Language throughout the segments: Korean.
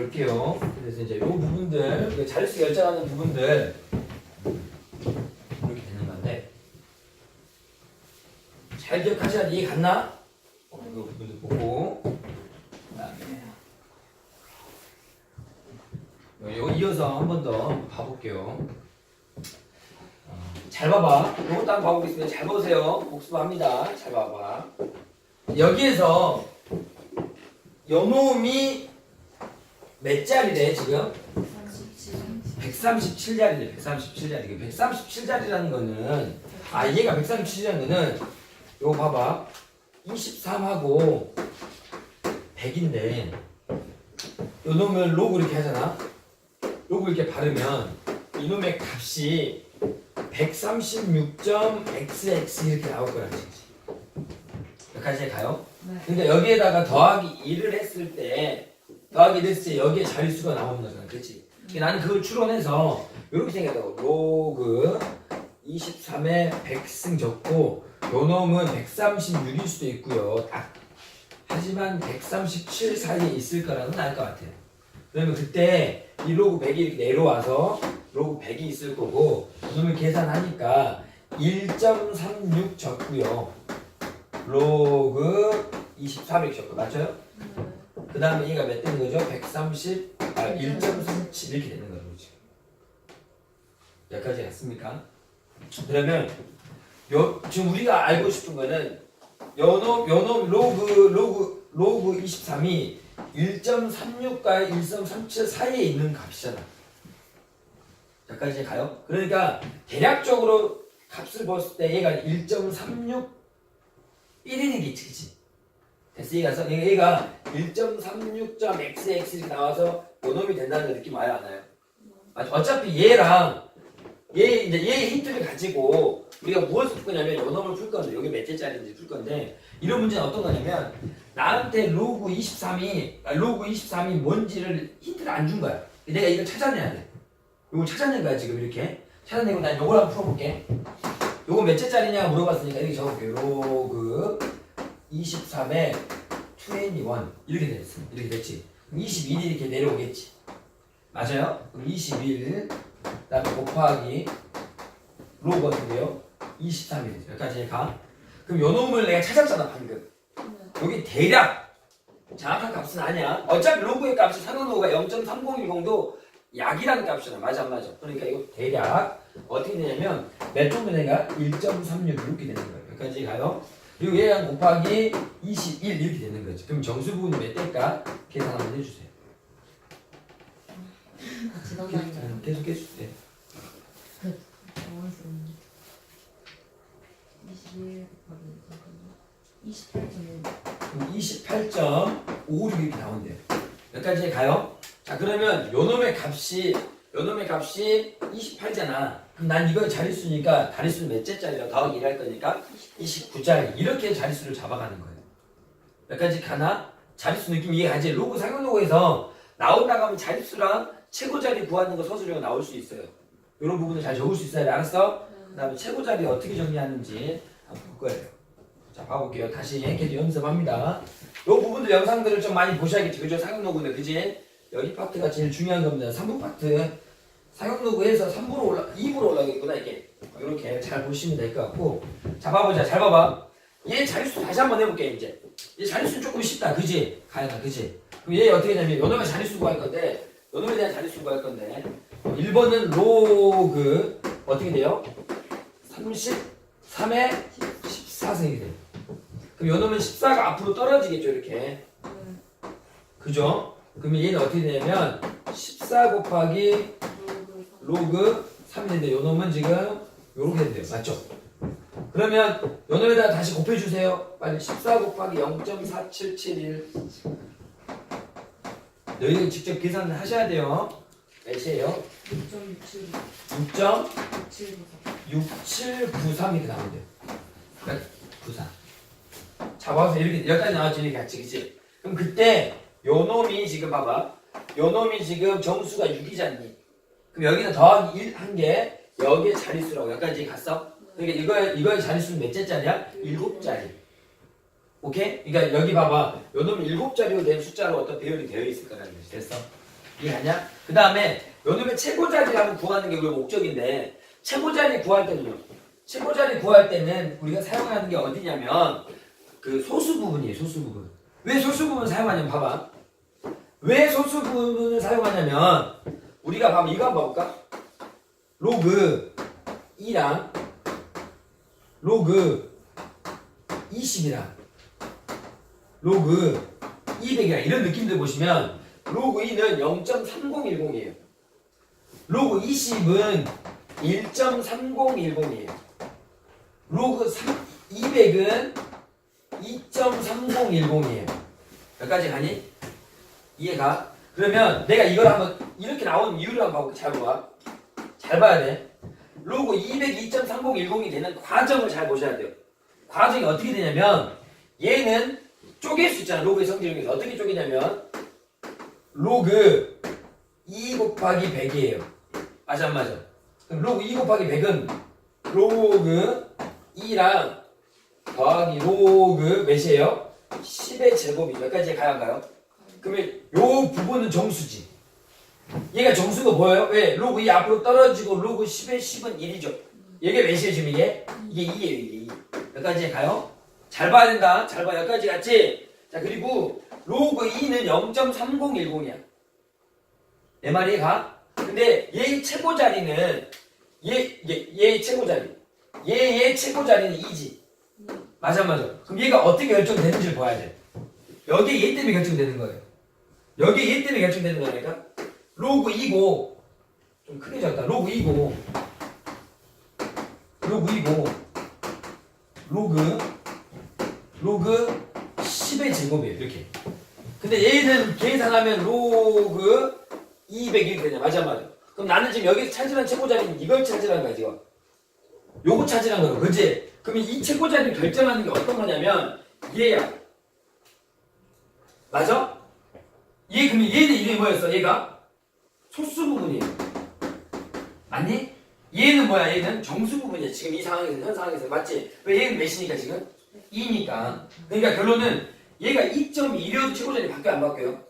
볼게요. 그래서 이제 요 부분들, 그 자릿수 결정하는 부분들 이렇게 되는 건데 잘 기억하셔야 돼. 이해 갔나? 어, 이거 부분들 보고 그다음에 요 이어서 한 번 더 봐볼게요. 어, 잘 봐봐. 이것도 한번 봐보겠습니다. 잘 보세요. 복습합니다. 잘 봐봐. 여기에서 요놈이 몇 자리래 지금? 137자리래 137자리. 137자리라는 거는 아 얘가 137자리라는 거는 요거 봐봐 23하고 100인데 요 놈을 로그 이렇게 하잖아. 로그 이렇게 바르면 이놈의 값이 136.xx 이렇게 나올 거라는 얘기지. 여기까지 가요? 그러니까 여기에다가 더하기 1을 했을 때 더하기 1을 했을 때 여기에 자릿수가 나오는 거잖아 그렇지? 근데 나는 그걸 추론해서 이렇게 생각하고 로그 23에 100승 적고 요 놈은 136일 수도 있고요. 딱. 하지만 137 사이에 있을 거라는 알 것 같아요. 그러면 그때 이 로그 100이 이렇게 내려와서 로그 100이 있을 거고 요 놈을 계산하니까 1.36 적고요. 로그 23일 적고 맞죠? 그 다음에 얘가 몇 되는 거죠? 130, 아 1.37 이렇게 되는 거죠 지금 여기까지 갔습니까? 그러면 요, 지금 우리가 알고 싶은 거는 요놈 요놈 로그 로그 로그 23이 1.36과 1.37 사이에 있는 값이잖아 여기까지 가요? 그러니까 대략적으로 값을 봤을 때 얘가 1.36 1이는 게 그치? 됐어 얘가 얘가 1.36.xx 이렇게 나와서 요놈이 된다는 거 느낌 와요 안 와요? 맞아. 어차피 얘랑 얘 이제 얘 힌트를 가지고 우리가 무엇을 풀 거냐면 요놈을 풀 건데 여기 몇 개짜리인지 풀 건데 이런 문제는 어떤 거냐면 나한테 로그 23이 아, 로그 23이 뭔지를 힌트를 안 준 거야. 내가 이걸 찾아내야 돼. 이거 찾아낸 거야 지금 이렇게 찾아내고 난 요걸 한번 풀어볼게. 요거 몇 개짜리냐 물어봤으니까 이렇게 적어볼게요. 로그 23에 21 이렇게 됐어. 이렇게 됐지. 그럼 21이 이렇게 내려오겠지. 맞아요? 그럼 21 그다음에 곱하기 어떻게요? 23이죠. 여기까지 가. 그럼 요 놈을 내가 찾았잖아 방금. 여기 대략 정확한 값은 아니야. 어차피 로그의 값이 상호로가 0.3010도 약이라는 값이잖아. 맞아 안 맞아? 그러니까 이거 대략 어떻게 되냐면 몇 정도 내가 1.36 이렇게 되는 거예요. 여기까지 가요. 그리고 얘랑 곱하기 21 이렇게 되는 거지. 그럼 정수 부분이 몇 대일까? 계산 한번 해주세요. 계속, 계속 해주세요. 21 28.1 그럼 28.56 이렇게 나온대요. 여기까지 가요. 자 그러면 요놈의 값이 요놈의 값이 28잖아. 그럼 난 이거 자릿수니까 자릿수는 몇 째짜리라 더하기 1할 거니까 29짜리 이렇게 자릿수를 잡아가는 거예요. 여기까지 가나? 자릿수 느낌 이해가지? 로그 상용 로그에서 나온다고 하면 자릿수랑 최고자리 구하는 거 서술형가 나올 수 있어요. 이런 부분을 잘 적을 수 있어야 돼. 알았어? 그 다음에 최고자리 어떻게 정리하는지 한번 볼 거예요. 자, 봐볼게요. 다시 계속 연습합니다. 이 부분들 영상들을 좀 많이 보셔야겠지. 그죠? 상용 로그는 그지? 여기 파트가 제일 중요한 겁니다. 3분 파트. 상용 로그에서 3부로 올라, 2부로 올라가겠구나, 이게. 이렇게 잘 보시면 될 것 같고. 자, 봐보자. 잘 봐봐. 얘 자릿수 다시 한번 해볼게, 이제. 얘 자릿수 조금 쉽다. 그지? 가야가, 그지? 그럼 얘 어떻게 되냐면, 요놈의 자릿수 구할 건데, 요놈에 대한 자릿수 구할 건데, 1번은 로그, 어떻게 돼요? 33에 14승이 돼요. 그럼 요놈은 14가 앞으로 떨어지겠죠, 이렇게. 그죠? 그러면 얘는 어떻게 되냐면 14 곱하기 로그 3이 되는데 요 놈은 지금 요렇게 돼요. 맞죠? 그러면 요 놈에다가 다시 곱해주세요. 빨리 14 곱하기 0.4771 너희들 직접 계산을 하셔야 돼요. 몇이에요? 6.67 6. 6793 이렇게 나오는데요. 그러니까 93. 잡아서 이렇게 여기까지 나왔지 같이 그치? 그럼 그때 요 놈이 지금 봐봐. 요 놈이 지금 정수가 6이잖니. 그럼 여기는 더하기 1한게 여기에 자릿수라고 여기까지 갔어? 그러니까 이거 이거의 자릿수는 몇 자짜리야? 7자리. 오케이? 그러니까 여기 봐봐. 요 놈이 7자리로 된 숫자로 어떤 배열이 되어 있을 거라는 거지. 됐어? 이해하냐? 그 다음에 요 놈의 최고 자리를 한번 구하는 게 우리 목적인데 최고 자리 구할 때는요. 최고 자리 구할 때는 우리가 사용하는 게 어디냐면 그 소수 부분이에요. 소수 부분. 왜 소수 부분 사용하냐면 봐봐. 왜 소수 부분을 사용하냐면 우리가 봐봐 이거 한번 볼까? 로그 2랑 로그 20이랑 로그 200이랑 이런 느낌들 보시면 로그 2는 0.3010이에요. 로그 20은 1.3010이에요. 로그 3, 200은 2.3010이에요. 여기까지 가니? 이해가? 그러면 내가 이걸 한번 이렇게 나온 이유를 한번 봐볼게. 잘 봐. 잘 봐야 돼. 로그 200, 2.3010이 되는 과정을 잘 보셔야 돼요. 과정이 어떻게 되냐면 얘는 쪼갤 수 있잖아. 로그의 성질 중에서 어떻게 쪼개냐면 로그 2 곱하기 100이에요. 맞아 안 맞아? 그럼 로그 2 곱하기 100은 로그 2랑 더하기 로그 몇이에요? 10의 제곱이 몇 가지 가야 한가요? 그러면 요 부분은 정수지. 얘가 정수가 뭐예요? 왜? 로그 2 앞으로 떨어지고 로그 10의 10은 1이죠. 이게 몇이에요 지금 이게? 이게 2예요 이게 2. 여기까지 가요? 잘 봐야 된다. 잘 봐. 여기까지 갔지? 자 그리고 로그 2는 0.3010이야. 내 말이 가? 근데 얘의 최고 자리는 얘, 얘, 얘의 최고 자리. 얘의 최고 자리는 2지. 맞아 맞아. 그럼 얘가 어떻게 결정되는지를 봐야 돼. 여기에 얘 때문에 결정되는 거예요. 여기에 얘 때문에 결정되는 거니까 로그 2고 좀 크게 적다. 로그 2고 로그 2고 로그 로그 10의 제곱이에요. 이렇게. 근데 얘는 계산하면 로그 200이 되냐? 맞아 맞아. 그럼 나는 지금 여기서 찾으란 최고 자리는 이걸 찾으라는 거야 지금. 요거 찾으란 거야. 그지? 그러면 이 최고 자리를 결정하는 게 어떤 거냐면 얘야. 맞아? 얘 그러면 얘는 이름이 뭐였어? 얘가 소수 부분이에요. 맞니? 얘는 뭐야? 얘는 정수 부분이야. 지금 이 상황에서 현 상황에서 맞지? 왜 얘는 몇이니까 지금? 2니까. 그러니까 결론은 얘가 2.2려도 최고 자리 바뀌어 안 바뀌어요?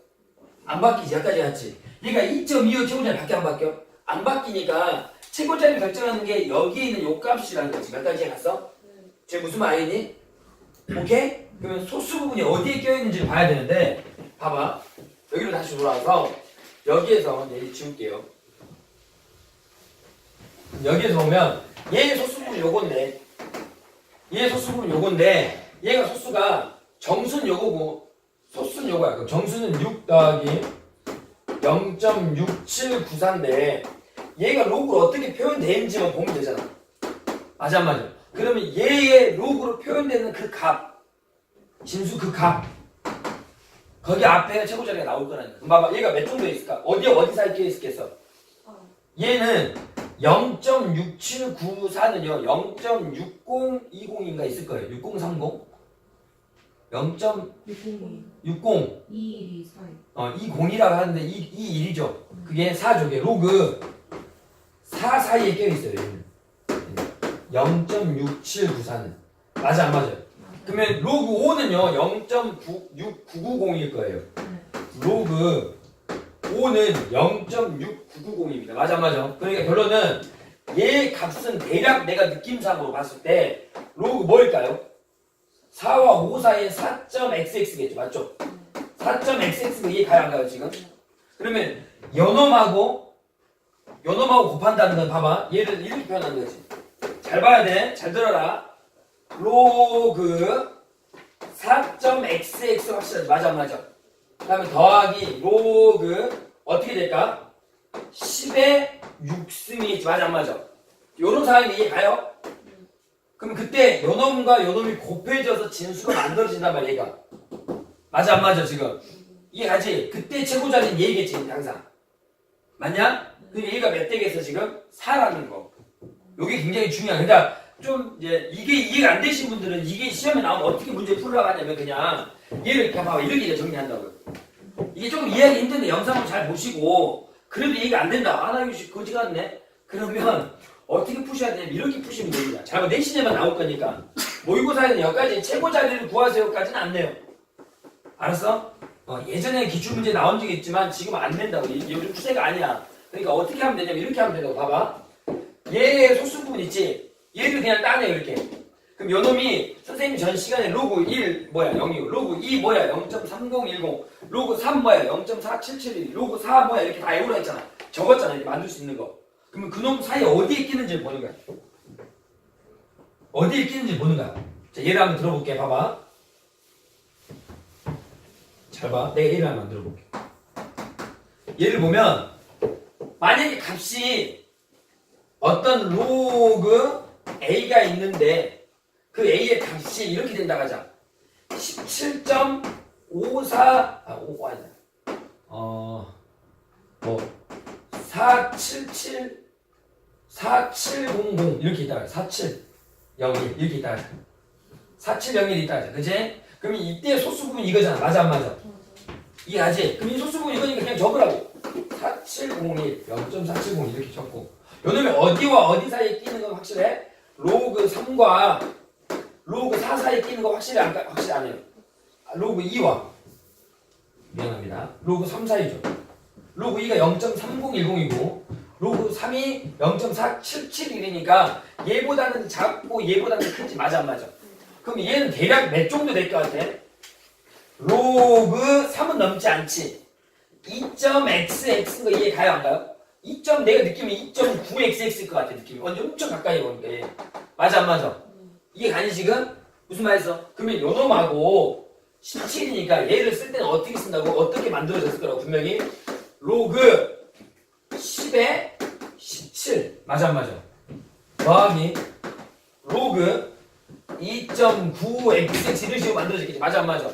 안 바뀌지. 여기까지 갔지. 얘가 2.25 최고 자리 바뀌어 안 바뀌어? 안 바뀌니까 최고 자리 결정하는 게 여기에 있는 요 값이라는 거지. 몇 가지 갔어? 지금 무슨 말이니? 오케이? 그러면 소수 부분이 어디에 껴있는지를 봐야 되는데 봐봐. 여기로 다시 돌아와서 여기에서 얘 지울게요. 여기에서 보면 얘의 소수분이 요건데 얘의 소수분이 요건데 얘가 소수가 정수는 요거고 소수는 요거야. 그럼 정수는 6 더하기 0.6794인데 얘가 로그로 어떻게 표현되는지만 보면 되잖아. 맞아 안 맞아? 그러면 얘의 로그로 표현되는 그 값, 진수 그 값, 거기 앞에 최고 자리가 나올 거라니까. 그럼 봐봐, 얘가 몇 정도 있을까? 어디에 어디 사이에 있겠어? 얘는 0.6794는요, 0.6020인가 있을 거예요. 6030? 0.60, 602 212 4 어, 20이라고 하는데 2, 21이죠. 그게 4죠. 그게 로그 4 사이에 껴 있어요. 얘는. 0.6794는. 맞아, 안 맞아요? 그러면 로그 5는요, 0.96990일 거예요. 로그 5는 0.6990입니다. 맞아, 안 맞아? 그러니까 결론은 얘 값은 대략 내가 느낌상으로 봤을 때 로그 뭐일까요? 4와 5 사이에 4.xx겠죠. 맞죠? 4.xx가 이해 가야 안 가요, 지금? 그러면 연놈하고 연놈하고 곱한다는 건 봐봐. 얘를 이렇게 표현하는 거지. 잘 봐야 돼. 잘 들어라. 로그 4.xx 확실하지. 맞아, 안 맞아? 그 다음에 더하기 로그 어떻게 될까? 10의 6승이 있지. 맞아, 안 맞아? 요런 상황이 이해 가요? 그럼 그때 요놈과 요놈이 곱해져서 진수가 만들어진단 말이야, 얘가. 맞아, 안 맞아, 지금? 이해 가지? 그때 최고 자리는 얘겠지, 항상. 맞냐? 근데 얘가 몇 대겠어, 지금? 4라는 거. 요게 굉장히 중요해. 그러니까 좀 이제 이게 이해가 안 되신 분들은 이게 시험에 나오면 어떻게 문제 풀으라고 하냐면 그냥 얘를 이렇게 봐봐. 이렇게 이제 정리한다고요. 이게 조금 이해하기 힘든데 영상을 잘 보시고 그래도 이해가 안 된다. 아, 나 이거 거지 같네. 그러면 어떻게 푸셔야 되냐면 이렇게 푸시면 됩니다. 잘 봐. 내신에만 나올 거니까. 모의고사에는 여기까지 최고 자리를 구하세요까지는 안 내요. 알았어? 어, 예전에 기출문제 나온 적이 있지만 지금 안 된다고. 이- 요즘 추세가 아니야. 그러니까 어떻게 하면 되냐면 이렇게 하면 된다고. 봐봐. 얘의 소수 부분 있지? 얘를 그냥 따내요, 이렇게. 그럼 요 놈이 선생님 전 시간에 로그 1 뭐야 0이고 로그 2 뭐야 0.3010 로그 3 뭐야 0.4771 로그 4 뭐야 이렇게 다 외우라 했잖아. 적었잖아 이렇게 만들 수 있는 거. 그러면 그놈 사이에 어디에 끼는지 보는 거야. 어디에 끼는지 보는 거야. 자 예를 한번 들어볼게 봐봐. 잘 봐. 내가 예를 한번 들어 볼게. 예를 보면 만약에 값이 어떤 로그 A가 있는데 그 A의 값이 이렇게 된다고 하자. 17.54, 아, 5, 아니야. 어, 뭐, 477, 4700, 이렇게 있다가, 4701, 이렇게 있다가, 4701 있다가. 그지? 그럼 이때 소수 부분 이거잖아. 맞아, 안 맞아? 이해하지? 그럼 이 소수 부분 이거니까 그냥 적으라고. 4701, 0.470 이렇게 적고. 요 놈이 어디와 어디 사이에 끼는 건 확실해? 로그 3과 로그 4 사이에 끼는 거 확실히 안, 확실히 안 해요. 아, 로그 2와 미안합니다. 로그 3 사이죠. 로그 2가 0.3010이고 로그 3이 0.4771이니까 얘보다는 작고 얘보다는 크지 맞아 안 맞아? 그럼 얘는 대략 몇 정도 될 것 같아? 로그 3은 넘지 않지. 2.xx인 거 이해 가요 안 가요? 2. 내가 느낌이 2.9xx일 것 같아 느낌이 완전 엄청 가까이 보니까 얘. 맞아 안 맞아? 이게 가니 지금? 무슨 말했어? 그러면 요놈하고 17이니까 얘를 쓸 때는 어떻게 쓴다고? 어떻게 만들어졌을 거라고 분명히 로그 10에 17 맞아 안 맞아? 더하기 로그 2.9xx 이런 식으로 만들어졌겠지 맞아 안 맞아?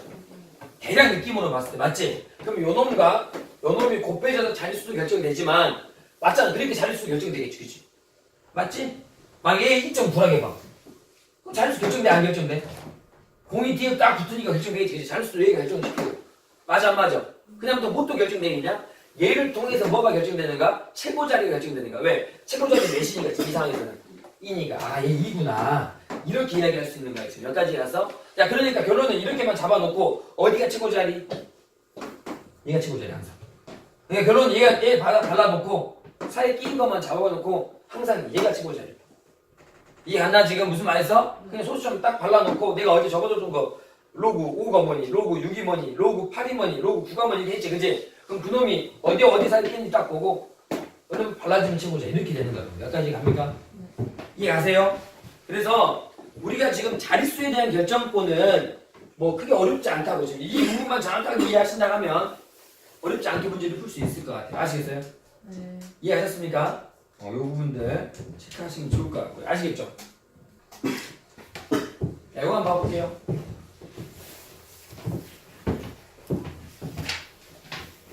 대략 느낌으로 봤을 때 맞지? 그럼 요놈과 요놈이 곱해져서 자릿수도 결정이 되지만 맞잖아 그렇게 자릿수 결정이 되겠지 그치? 맞지? 만약에 2.9라고 해봐 그럼 자릿수 결정돼 안 결정돼? 공이 뒤에 딱 붙으니까 결정되겠지 그치? 자릿수도 얘가 결정시키고 맞아 안 맞아? 그다음부터 뭣도 결정되겠냐? 얘를 통해서 뭐가 결정되는가? 최고 자리가 결정되는가? 왜? 최고 자리 몇이니까 이 상황에서는 2니까 아 얘 2구나 이렇게 이야기할 수 있는 거야 지금 여기까지 가서 자 그러니까 결론은 이렇게만 잡아놓고 어디가 최고 자리? 얘가 최고 자리 항상 그러니까 결론은 얘가 얘 발라, 발라놓고 사이에 끼는 것만 잡아놓고 항상 얘가 최고 자리 이해 안나 지금 무슨 말 했어? 그냥 소수점 딱 발라놓고 내가 어디 적어줬던 거 로그 5가 뭐니 로그 6이 뭐니 로그 8이 뭐니 로그 9가 뭐니 이렇게 했지 그지? 그럼 그놈이 어디 어디 사이에 끼는지 딱 보고 그럼 발라주면 최고자 이렇게 되는 거야 여기까지 갑니까? 이해가세요? 그래서 우리가 지금 자릿수에 대한 결정권은 뭐 크게 어렵지 않다고 지금 이 부분만 정확하게 이해하신다 하면 어렵지 않게 문제를 풀 수 있을 것 같아요 아시겠어요? 네. 이해하셨습니까? 어, 요 부분들 체크하시면 좋을 것 같고요. 아시겠죠? 자, 이거 한번 봐볼게요.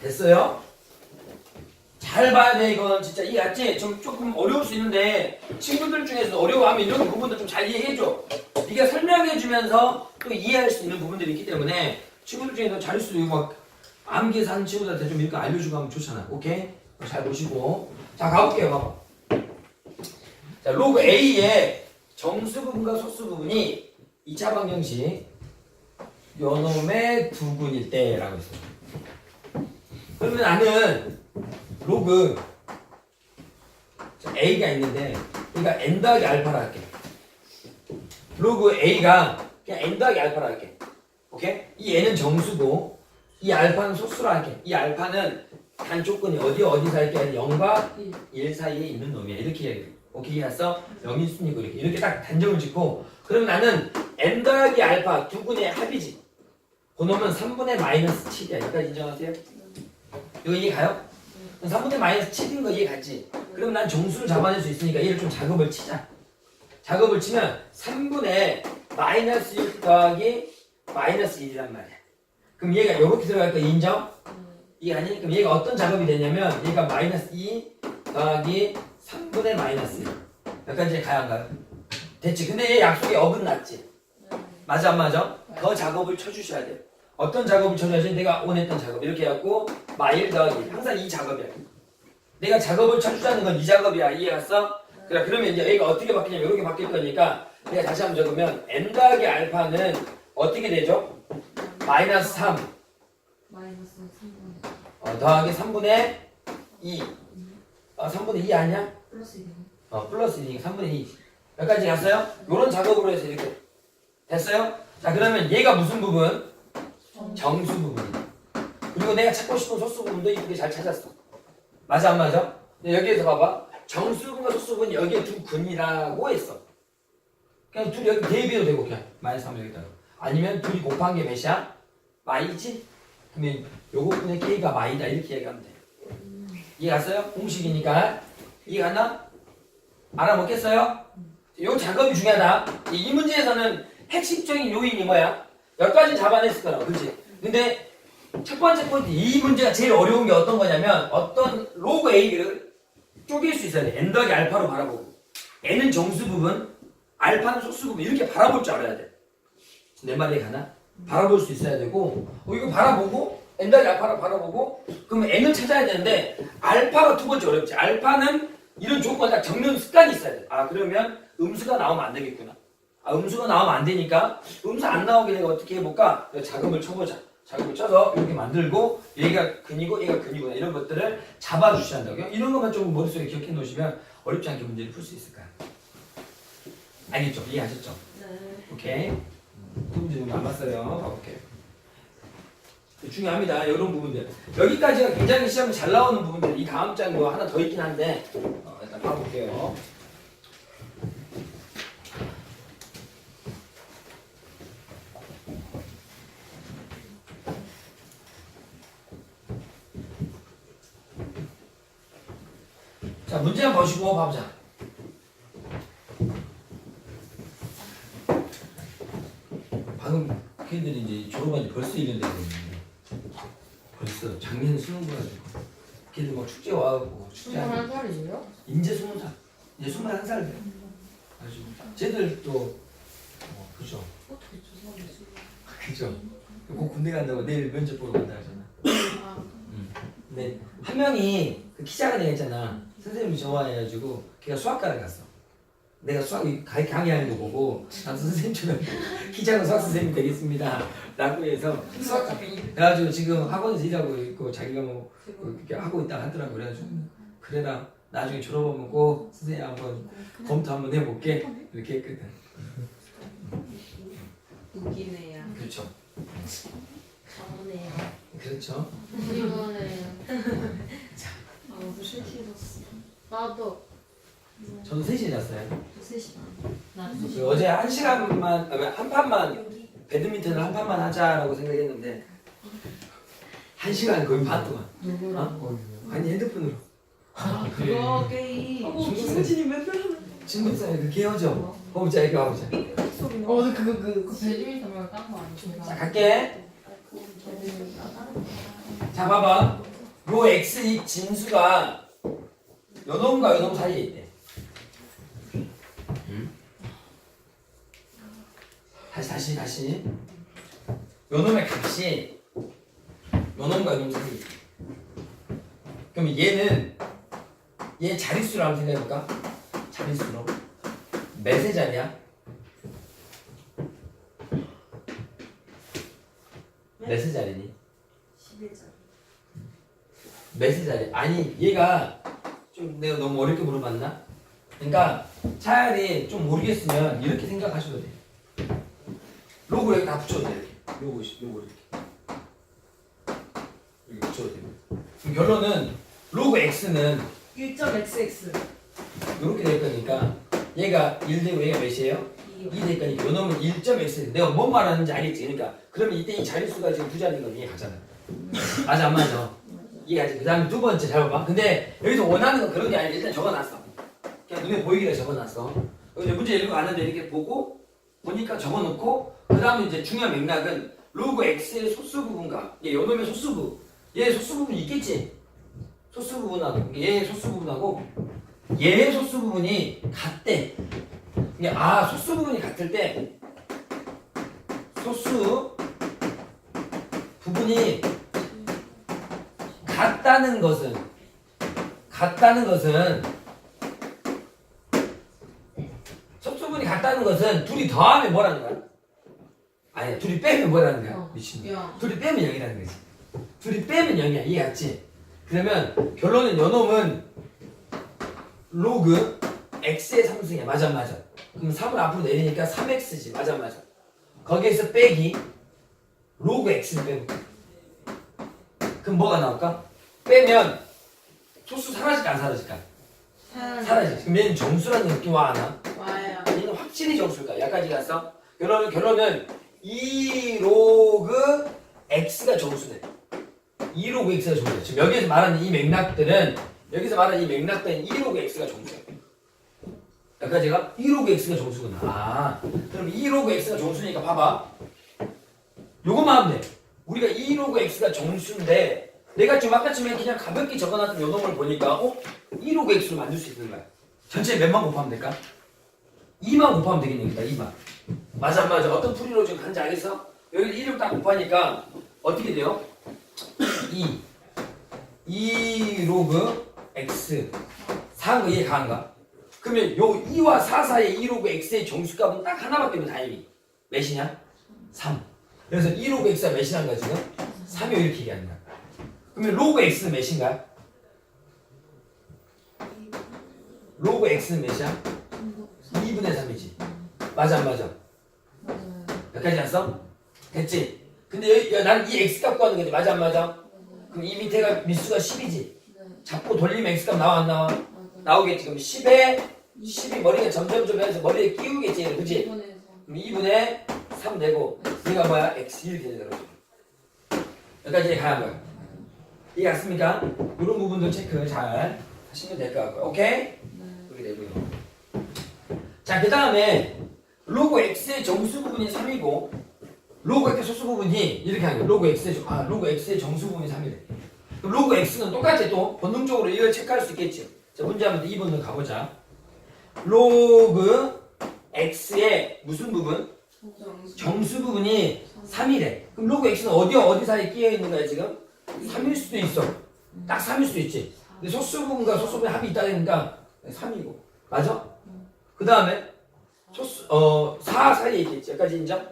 됐어요? 잘 봐야 돼, 이건 진짜 이해했지? 좀 조금 어려울 수 있는데 친구들 중에서 어려워하면 이런 부분도 좀 잘 이해해줘. 네가 설명해주면서 또 이해할 수 있는 부분들이 있기 때문에 친구들 중에서 자릿수 이거 막 암기 사는 친구들한테 좀 이렇게 알려주고 하면 좋잖아. 오케이? 잘 보시고. 자, 가볼게요. 봐봐. 자, 로그 A의 정수 부분과 소수 부분이 2차 방정식 요놈의 두분일 때 라고 했어요. 그러면 나는 로그 자, A가 있는데 그러니까 n 더하기 알파라 할게. 로그 A가 그냥 n 더하기 알파라 할게. 오케이? 이 n은 정수고 이 알파는 소수라 할게. 이 알파는 단 조건이 어디 어디 사이에 0과 1 사이에 있는 놈이야. 이렇게 이야기해. 오케이 이해했어? 0이 순이고 이렇게 이렇게 딱 단정을 짓고 그럼 나는 n 더하기 알파 두 분의 합이지. 그 놈은 3분의 마이너스 7이야. 여기까지 인정하세요? 이거 이해 가요? 3분의 마이너스 7인 거 이해 갔지? 그럼 난 정수를 잡아낼 수 있으니까 얘를 좀 작업을 치자. 작업을 치면 3분의 마이너스 6 더하기 마이너스 1이란 말이야. 그럼 얘가 이렇게 들어갈 거 인정? 이게 아니? 그럼 얘가 어떤 작업이 되냐면 얘가 마이너스 2 더하기 3분의 마이너스 1. 여기까지 가야 안 가요? 됐지? 근데 얘 약속에 어긋났지? 맞아 안 맞아? 그 작업을 쳐주셔야 돼요. 어떤 작업을 쳐줘야지? 내가 원했던 작업 이렇게 해갖고 마일 더하기 항상 이 작업이야. 내가 작업을 쳐주자는 건 이 작업이야. 이해갔어? 그래 그러면 이제 얘가 어떻게 바뀌냐면 이렇게 바뀔 거니까 내가 다시 한번 적으면 n 더하기 알파는 어떻게 되죠? 마이너스 3 마이너스 3번 어, 더하기 3분의 2. 아, 3분의 2 아니야? 플러스 1 어, 플러스 2, 3분의 2. 여기까지 갔어요? 요런 작업으로 해서 이렇게. 됐어요? 자, 그러면 얘가 무슨 부분? 정수 부분이다. 그리고 내가 찾고 싶은 소수 부분도 이쁘게 잘 찾았어. 맞아, 안 맞아? 여기에서 봐봐. 정수 부분과 소수 부분이 여기에 두 근이라고 했어. 그냥 둘이 여기 대비도 되고, 그냥. 마이너스 3 여기다가. 아니면 둘이 곱한 게 몇이야? 마이지? 그러면 요거분의 K가 마이다. 이렇게 얘기하면 돼. 이해 갔어요? 공식이니까. 이해 갔나? 알아먹겠어요? 요 작업이 중요하다. 이, 이 문제에서는 핵심적인 요인이 뭐야? 여기까지 잡아냈을 거라, 그렇지? 근데 첫 번째 포인트, 이 문제가 제일 어려운 게 어떤 거냐면 어떤 로그 A를 쪼갤 수 있어야 돼. n 더하기 알파로 바라보고 n은 정수 부분, 알파는 소수 부분 이렇게 바라볼 줄 알아야 돼. 내 말이 가나? 바라볼 수 있어야 되고 어, 이거 바라보고 n 더하기 알파로 바라보고 그러면 n을 찾아야 되는데 알파가 두 번째 어렵지. 알파는 이런 조건 딱 적는 습관이 있어야 돼. 아 그러면 음수가 나오면 안 되겠구나. 아 음수가 나오면 안 되니까 음수 안 나오게 내가 어떻게 해볼까? 자금을 쳐보자. 자금을 쳐서 이렇게 만들고 얘가 근이고 얘가 근이구나 이런 것들을 잡아주셔야 한다고요. 이런 것만 좀 머릿속에 기억해 놓으시면 어렵지 않게 문제를 풀 수 있을 거야. 알겠죠? 이해하셨죠? 네 오케이. 두 문제 좀 남았어요. 가볼게요. 중요합니다. 이런 부분들. 여기까지가 굉장히 시험에 잘 나오는 부분들. 이 다음 장도 하나 더 있긴 한데 어, 일단 봐볼게요. 자, 문제 한번 보시고 봐보자. 방금 걔들이 이제 졸업한 지 벌써 1년 됐거든요. 벌써 작년 수능 봐가지고 걔들 막 축제 와갖고 축제 하고 21살이에요? 이제 20살 이제 21살 돼. 아주 쟤들 또 어, 그죠 어떻게 조사하지? 그죠. 곧 군대 간다고 내일 면접 보러 간다 하잖아. 아 근데 한 명이 그 키 작은 애 있잖아. 선생님이 좋아해가지고 걔가 수학과를 갔어. 내가 수학 가- 강의하는 거 보고 나도 선생님처럼 키 작은 수학 선생님 되겠습니다. 라고 해서 수학과 그래가지고 지금 학원에서 일하고 있고 자기가 뭐 이렇게 하고 있다 하더라고 그래가지고 그래라. 나중에 졸업하면 꼭 선생님 한번 검토 한번 해볼게. 이렇게 했거든. 웃기네요. 그렇죠. 저번에요. 그렇죠. 이번에 아 너무 실실했어. 나도 저도 3시에 잤어요. 3시간 나그 어제 한 시간만 아니, 한 판만 배드민턴을 한 판만 하자라고 생각했는데 한 시간 거의 반 동안. 누구랑? 어? 아니 핸드폰으로. 아 그거 게임 중국진이 맨날 중국사에 그 개어져. 보자 이거 와보자. 어 그거 그, 그 배드민턴 말고 딴거? 자 갈게. 자 봐봐. 요 x 이 진수가 요놈과 요놈 사이에 있대 음? 다시 다시 다시 요 놈의 값이 요 놈과 요 놈 사이에 있대 그럼 얘는 얘 자릿수로 한번 생각해볼까? 자릿수로 몇의 자리야? 몇의 자리니? 11장 몇의 자리? 아니 얘가 좀 내가 너무 어렵게 물어봤나? 그러니까 차라리 좀 모르겠으면 이렇게 생각하셔도 돼. 로고 여기 다 붙여도 돼. 이렇게. 요거 요거 이렇게. 여기 붙여도 돼. 그럼 결론은 로고 x는 1.xx 이렇게 될 거니까 얘가 1 되고 얘가 몇이에요? 2될 거니까 요 놈은 1.x 내가 뭔 말하는지 알겠지? 그러니까 그러면 이때 이 자릿수가 지금 두 자리인 건 이해가잖아. 맞아 안 맞아? 이해가지. 그 다음에 두 번째 잘 봐봐. 근데 여기서 원하는 건 그런 게 아니라 일단 적어놨어. 그냥 눈에 보이기를 적어놨어. 여기 문제 읽고 가는데 이렇게 보고 보니까 적어놓고 그 다음에 이제 중요한 맥락은 로그 x의 소수 부분과 얘 요놈의 소수 부분 얘 소수 부분 있겠지? 소수 부분하고 얘 소수 부분하고 얘의 소수 부분이 같대. 아 소수 부분이 같을 때 소수 부분이 같다는 것은 같다는 것은 소수 부분이 같다는 것은 둘이 더하면 뭐라는 거야? 아니 둘이 빼면 뭐라는 거야? 어. 미친. 야 둘이 빼면 0이라는 거지. 둘이 빼면 0이야. 이해갔지? 그러면 결론은 요놈은 로그 x의 3승이야. 맞아 맞아. 그럼 3을 앞으로 내리니까 3x지. 맞아 맞아. 거기에서 빼기 로그 x를 빼고 그럼 뭐가 나올까? 빼면 소수 사라질까 안 사라질까? 사라지. 그럼 얘는 정수라는 느낌 와안 와? 와요. 얘는 확실히 정수일까? 여기까지 갔어? 결론은 결론은 2 로그 x가 정수네. 2 로그 x가 정수네. 지금 여기서 말하는 이 맥락들은 여기서 말하는 이 맥락들은 2 로그 x가 정수야. 여기까지가 2 로그 x가 정수구나. 아, 그럼 2 로그 x가 정수니까 봐봐. 요것만 하면 돼. 우리가 2 로그 x가 정수인데 내가 좀 아까쯤에 그냥 가볍게 적어놨던 요 놈을 보니까 어? 2 로그 x로 만들 수 있는 거야. 전체 몇만 곱하면 될까? 2만 곱하면 되겠네, 일단 2만. 맞아, 안 맞아. 어떤 풀이로 지금 간지 알겠어? 여기 1을 딱 곱하니까 어떻게 돼요? 2. 2 로그 x. 4한 거 이해 가한가? 그러면 요 2와 4 사이에 2 로그 x의 정수값은 딱 하나밖에 없는 다행히. 몇이냐? 3. 그래서 2 로그 x가 몇이란 거야, 지금? 3이 이렇게 얘기하는 거야. 그러면 로그 x는 몇인가? 로그 x는 몇이야? 2분의 3이지. 맞아, 안 맞아? 맞아요. 여기까지 왔어? 됐지? 근데 여기, 나는 이 x 값 구하는 거지. 맞아, 안 맞아? 그럼 이 밑에가 미수가 10이지. 네. 자꾸 돌리면 x 값 나와, 안 나와? 나오겠지. 그럼 10에 10이 머리가 점점 점 해서 머리에 끼우겠지. 그지? 그럼 2분의 3 되고 얘가 뭐야? x 이렇게 되더라고. 여기까지 가는 거야. 이해 갔습니까? 이런 부분도 체크 잘 하시면 될 것 같고요. 오케이? 네. 그렇게 되고요. 자, 그 다음에 로고 x의 정수 부분이 3이고 로고 x의 소수 부분이 이렇게 하는 거예요. 로고 x의 정- 아 로고 x의 정수 부분이 3이래. 그럼 로고 x는 똑같이 또 본능적으로 이걸 체크할 수 있겠죠. 자, 문제 한번 2번으로 가보자. 로그 x의 무슨 부분? 정수. 정수 부분이 3이래. 그럼 로그 x는 어디 어디 사이에 끼어 있는 거야 지금? 3일 수도 있어. 딱 3일 수도 있지. 근데 소수 부분과 소수 부분의 합이 있다 그러니까 3이고. 맞아? 그 다음에 소수 어4 사이에 있겠지. 여기까지 인정?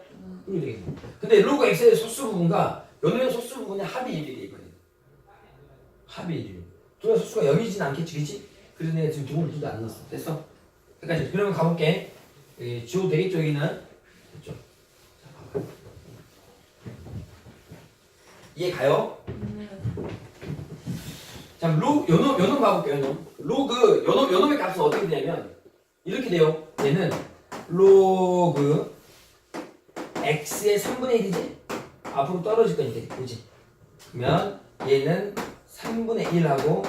이렇게 되겠네. 근데 로그 x의 소수 부분과 요놈의 소수 부분의 합이 이렇게 돼 있거든. 합이 이렇게. 둘다 소수가 0이진 않겠지, 그치? 그래서 내가 지금 두 번을 둘다 안 넣었어. 됐어? 여기까지. 그러면 가볼게. 여기 지워도 되겠죠, 여기는? 됐죠? 자, 봐봐. 이해 가요? 네. 자, 로, 요놈, 요놈 가볼게요, 요놈. 로그, 요놈, 요놈의 값은 어떻게 되냐면, 이렇게 돼요. 얘는 로그 x의 3분의 1이지? 앞으로 떨어질 거니까, 그지? 그러면 얘는 3분의 1하고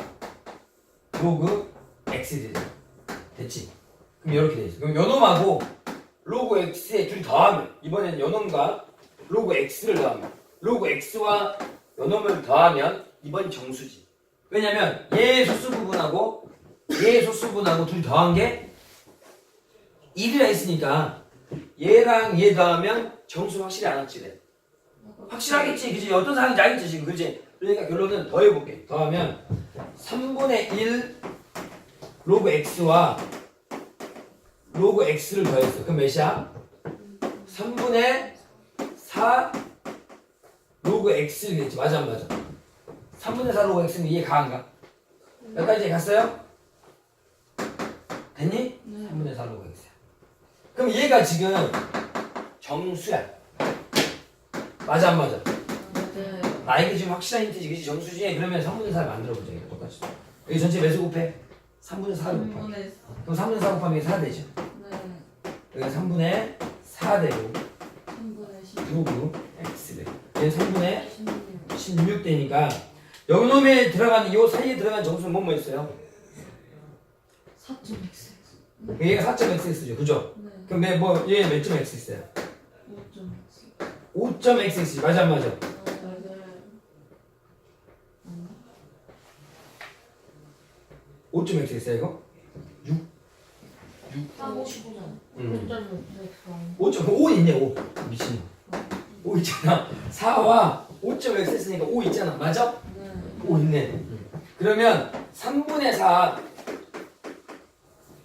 로그 x 되죠. 됐지? 그럼 이렇게 돼 있어. 그럼 요놈하고 로그 x의 둘이 더하면, 이번엔 요놈과 로그 x를 더하면, 로그 x와 요놈을 더하면, 이번 정수지. 왜냐면 얘 소수 부분하고 얘 소수 부분하고 둘이 더한 게 1이라 했으니까 얘랑 얘 더하면 정수 확실히 안 확실해. 확실하겠지, 그지? 어떤 사람인지 알겠지 지금, 그지? 그러니까 결론은 더해볼게. 더하면 3분의 1 로그 x와 로그 x를 더했어. 그럼 몇이야? 3분의 4 로그 x를 했지. 맞아, 안 맞아? 3분의 4 로그 x는 이해 가안가? 여기까지 갔어요? 됐니? 네. 3분의 4 로그 x야. 그럼 얘가 지금 정수야. 맞아, 안 맞아? 맞아요. 나에게 지금 확실한 힌트지, 그치? 정수지? 그러면 3분의 4를 만들어보자, 이거 똑같이. 여기 전체 몇수 곱해? 3분의 4를 곱하기. 3분의 그럼 3분의 4 곱하면 이게 4 되죠? 네. 여기가 3분의 4 되고, 3분의 10. 로그 x 되고. 얘는 3분의 16. 16 되니까, 여기 놈에 들어가는, 요 사이에 들어가는 정수는 뭐뭐 있어요? 4점 x. 얘가 4.xx죠, 그죠? 네. 그럼 얘 뭐, 얘 몇 점 xx야? 5점 x. 5.xx, 맞아, 안 맞아? 맞아요. 5.xx야, 이거? 하고 싶잖아. 음. 5점 x. 5.5 있네, 5. 미친. 5 있잖아. 4와 5.xx니까 5 있잖아, 맞아? 네. 5 있네. 그러면 3분의 4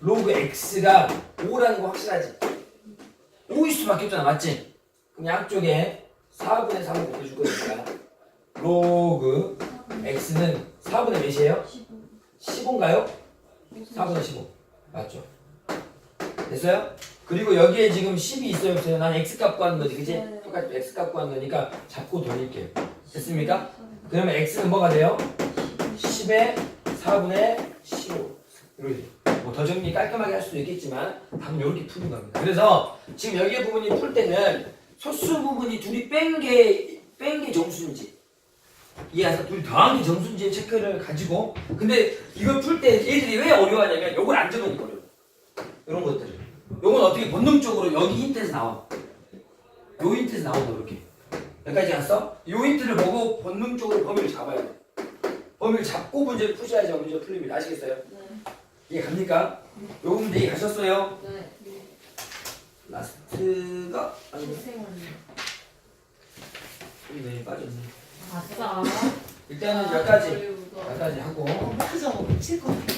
로그 x가 5라는 거 확실하지? 5일 수밖에 없잖아, 맞지? 그럼 양쪽에 4분의 3을 곱해줄 거니까 로그 x는 4분의 몇이에요? 15인가요? 4분의 15 맞죠? 됐어요? 그리고 여기에 지금 10이 있어요 없어요? 난 x 값 구하는 거지 그치? 네. 똑같이 x 값 구하는 거니까 잡고 돌릴게요 됐습니까? 그러면 x는 뭐가 돼요? 10의 4분의 15 이렇게 뭐더 정리 깔끔하게 할 수도 있겠지만 답은 이렇게 푸는 겁니다. 그래서 지금 여기 부분이 풀 때는 소수 부분이 둘이 뺀 게 뺀 게 정수인지 이해해서 둘이 더한 게 정수인지 체크를 가지고 근데 이걸 풀 때 얘들이 왜 어려워하냐면 요걸 안 적으니까 어려워 이런 것들을. 요건 어떻게 본능적으로 여기 힌트에서 나와. 요 힌트에서 나온다 이렇게. 여기까지 갔어? 요 힌트를 보고 본능적으로 범위를 잡아야 돼. 범위를 잡고 문제를 푸셔야지 문제가 풀립니다. 아시겠어요? 네. 이해 갑니까? 요 문제 이해 가셨어요? 네. 라스트가 아니 내일 빠졌네 아싸. 일단은 여기까지. 여기까지 하고 맞아 미칠 것 같아.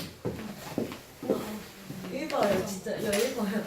읽어요 진짜. 야 읽어요.